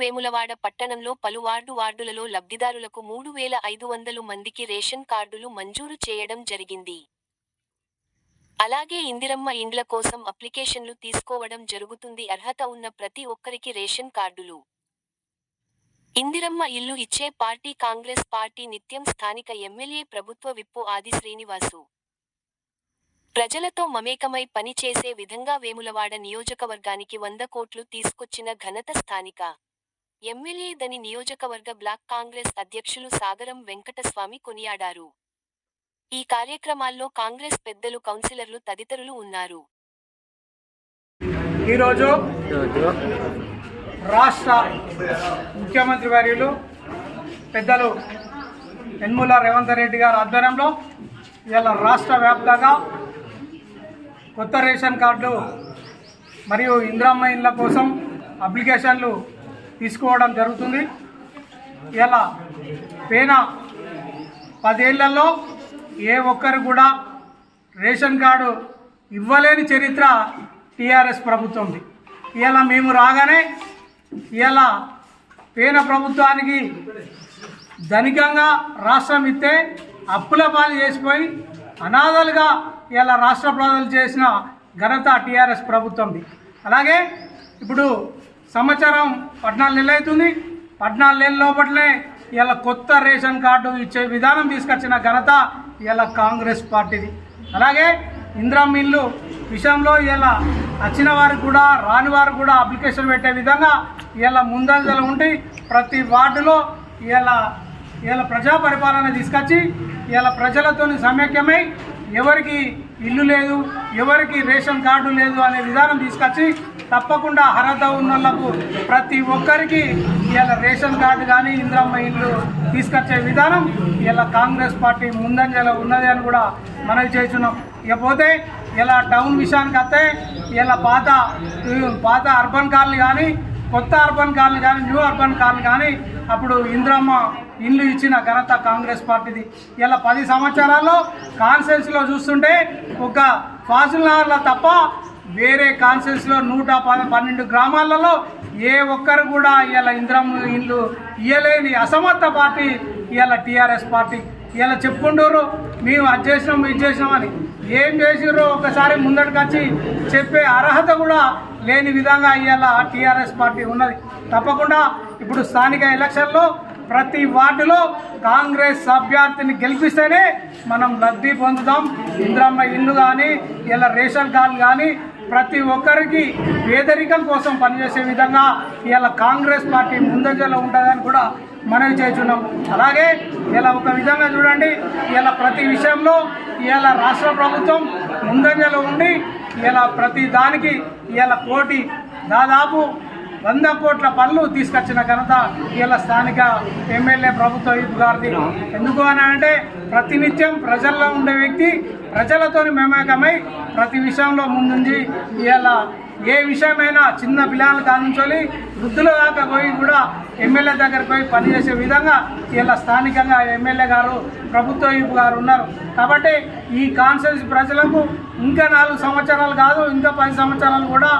వేములవాడ పట్టణంలో పలు వార్డు వార్డులలో లబ్ధిదారులకు మూడు వేల ఐదు వందలు మందికి రేషన్ కార్డులు మంజూరు చేయడం జరిగింది. అలాగే ఇందిరమ్మ ఇండ్ల కోసం అప్లికేషన్లు తీసుకోవడం జరుగుతుంది. అర్హత ఉన్న ప్రతి ఒక్కరికి రేషన్ కార్డులు. ఇందిరమ్మ ఇల్లు ఇచ్చే పార్టీ కాంగ్రెస్ పార్టీ నిత్యం స్థానిక ఎమ్మెల్యే ప్రభుత్వ విప్పు ఆది శ్రీనివాసు. ప్రజలతో మమేకమై పనిచేసే విధంగా వేములవాడ నియోజకవర్గానికి వంద కోట్లు తీసుకొచ్చిన ఘనత స్థానిక ఎమ్మెల్యే దని నియోజకవర్గ బ్లాక్ కాంగ్రెస్ అధ్యక్షులు సాగరం వెంకటస్వామి కొనియాడారు. ఈ కార్యక్రమాల్లో కాంగ్రెస్ పెద్దలు కౌన్సిలర్లు తదితరులు ఉన్నారు. ఈరోజు రాష్ట్ర ముఖ్యమంత్రి వర్యులు పెద్దలు యన్ముల రేవంత్ రెడ్డి గారి ఆధ్వర్యంలో ఇవాళ రాష్ట్ర వ్యాప్తంగా కొత్త రేషన్ కార్డులు మరియు ఇందిరమ్మ ఇళ్ళ కోసం అప్లికేషన్లు తీసుకోవడం జరుగుతుంది. ఇలా పేన పదేళ్ళలో ఏ ఒక్కరు కూడా రేషన్ కార్డు ఇవ్వలేని చరిత్ర టీఆర్ఎస్ ప్రభుత్వంది. ఇలా మేము రాగానే ఇలా పేన ప్రభుత్వానికి ధనికంగా రాష్ట్రం ఇస్తే అప్పుల పాలు చేసిపోయి అనాథలుగా ఇలా రాష్ట్ర ప్రజలు చేసిన ఘనత టీఆర్ఎస్ ప్రభుత్వంది. అలాగే ఇప్పుడు సంవత్సరం పద్నాలుగు నెలలు అవుతుంది. పద్నాలుగు నెలల లోపలనే ఇలా కొత్త రేషన్ కార్డు ఇచ్చే విధానం తీసుకొచ్చిన ఘనత ఇలా కాంగ్రెస్ పార్టీది. అలాగే ఇంద్రం మిల్లు విషయంలో ఇలా వచ్చిన వారు కూడా రాని వారు కూడా అప్లికేషన్ పెట్టే విధంగా ఇలా ముందంజలు ఉండి ప్రతి వార్డులో ఇలా ఇలా ప్రజా పరిపాలన తీసుకొచ్చి ఇలా ప్రజలతో సమైక్యమై ఎవరికి ఇల్లు లేదు ఎవరికి రేషన్ కార్డు లేదు అనే విధానం తీసుకొచ్చి తప్పకుండా అర్హత ఉన్న ప్రతి ఒక్కరికి ఇలా రేషన్ కార్డు కానీ ఇంద్రమ్మ ఇల్లు తీసుకొచ్చే విధానం ఇలా కాంగ్రెస్ పార్టీ ముందంజలో ఉన్నది అని కూడా మనవి చేస్తున్నాం. ఇకపోతే ఇలా టౌన్ విషయానికి వస్తే ఇలా పాత పాత అర్బన్ కాలనీ కానీ కొత్త అర్బన్ కాలనీ కానీ న్యూ అర్బన్ కాలనీ కానీ అప్పుడు ఇంద్రమ్మ ఇల్లు ఇచ్చిన ఘనత కాంగ్రెస్ పార్టీది. ఇలా పది సంవత్సరాల్లో కాన్సెన్స్లో చూస్తుంటే ఒక ఫాజిల్నగర్లో తప్ప వేరే కాన్సెన్స్లో నూట పన్నెండు గ్రామాలలో ఏ ఒక్కరు కూడా ఇలా ఇంద్రమ్మ ఇల్లు ఇయ్యలేని అసమర్థ పార్టీ ఇలా టీఆర్ఎస్ పార్టీ. ఇలా చెప్పుకుంటారు మేము అది చేసినాం ఇది చేసినామని ఏం చేసిర్రో ఒకసారి ముందటికొచ్చి చెప్పే అర్హత కూడా లేని విధంగా ఇవాళ టీఆర్ఎస్ పార్టీ ఉన్నది. తప్పకుండా ఇప్పుడు స్థానిక ఎలక్షన్లో ప్రతి వార్డులో కాంగ్రెస్ అభ్యర్థిని గెలిపిస్తేనే మనం లబ్ధి పొందుతాం. ఇంద్రమ్మ ఇల్లు కానీ ఇలా రేషన్ కార్డు కానీ ప్రతి ఒక్కరికి పేదరికం కోసం పనిచేసే విధంగా ఇలా కాంగ్రెస్ పార్టీ ముందంజలో ఉంటుందని కూడా మనవి చేస్తున్నాం. అలాగే ఇలా ఒక విధంగా చూడండి ఇలా ప్రతి విషయంలో ఇలా రాష్ట్ర ప్రభుత్వం ముందంజలో ఉండి ఇలా ప్రతి దానికి ఇలా కోటి దాదాపు వంద కోట్ల పనులు తీసుకొచ్చిన ఘనత ఇలా స్థానిక ఎమ్మెల్యే ప్రభుత్వ వైపు గారిది. ఎందుకు అని అంటే ప్రతినిత్యం ప్రజల్లో ఉండే వ్యక్తి ప్రజలతో మేమేకమై ప్రతి విషయంలో ముందుంచి ఇలా ఏ విషయమైనా చిన్న పిల్లలు కానించాలి వృద్ధుల దాకా పోయి కూడా ఎమ్మెల్యే దగ్గరికి పోయి పనిచేసే విధంగా ఇలా స్థానికంగా ఎమ్మెల్యే గారు ప్రభుత్వ వైపు గారు ఉన్నారు. కాబట్టి ఈ కాన్సెన్స్ ప్రజలకు ఇంకా నాలుగు సంవత్సరాలు కాదు ఇంకా పది సంవత్సరాలు కూడా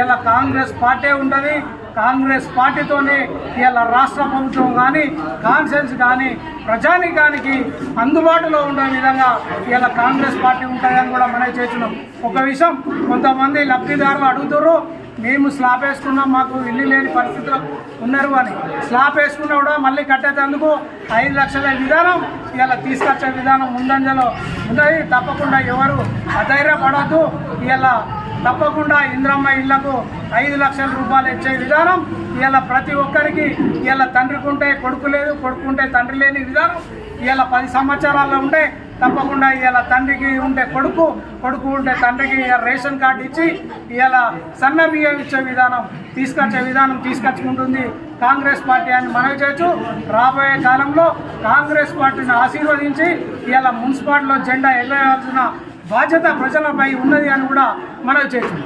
ఇలా కాంగ్రెస్ పార్టీ ఉంటుంది. కాంగ్రెస్ పార్టీతోనే ఇలా రాష్ట్ర ప్రభుత్వం కానీ కాన్సెన్స్ కానీ ప్రజానికానికి అందుబాటులో ఉండే విధంగా ఇలా కాంగ్రెస్ పార్టీ ఉంటుందని కూడా మనం చేస్తున్నాం. ఒక విషయం కొంతమంది లబ్ధిదారులు అడుగుతారు మేము స్లాబ్ వేసుకున్నాం మాకు ఇల్లు లేని పరిస్థితిలో ఉన్నారు అని. స్లాబ్ వేసుకున్నా కూడా మళ్ళీ కట్టేటందుకు ఐదు లక్షల విధానం ఇలా తీసుకొచ్చే విధానం ముందంజలో ఉన్నది. తప్పకుండా ఎవరు అధైర్యపడద్దు. ఇలా తప్పకుండా ఇంద్రమ్మ ఇళ్ళకు ఐదు లక్షల రూపాయలు ఇచ్చే విధానం ఇలా ప్రతి ఒక్కరికి ఇలా తండ్రికి ఉంటే కొడుకు లేదు కొడుకుంటే తండ్రి లేని విధానం ఇలా పది సంవత్సరాల్లో ఉంటే తప్పకుండా ఇలా తండ్రికి ఉంటే కొడుకు కొడుకు ఉంటే తండ్రికి రేషన్ కార్డు ఇచ్చి ఇలా సన్న బియ్యం ఇచ్చే విధానం తీసుకొచ్చే విధానం తీసుకొచ్చుకుంటుంది కాంగ్రెస్ పార్టీ అని మనవి చేయొచ్చు. రాబోయే కాలంలో కాంగ్రెస్ పార్టీని ఆశీర్వదించి ఇలా మున్సిపాలిటీలో జెండా ఎగరేయాల్సిన బాధ్యత ప్రజలపై ఉన్నది అని కూడా మనవి చేయొచ్చు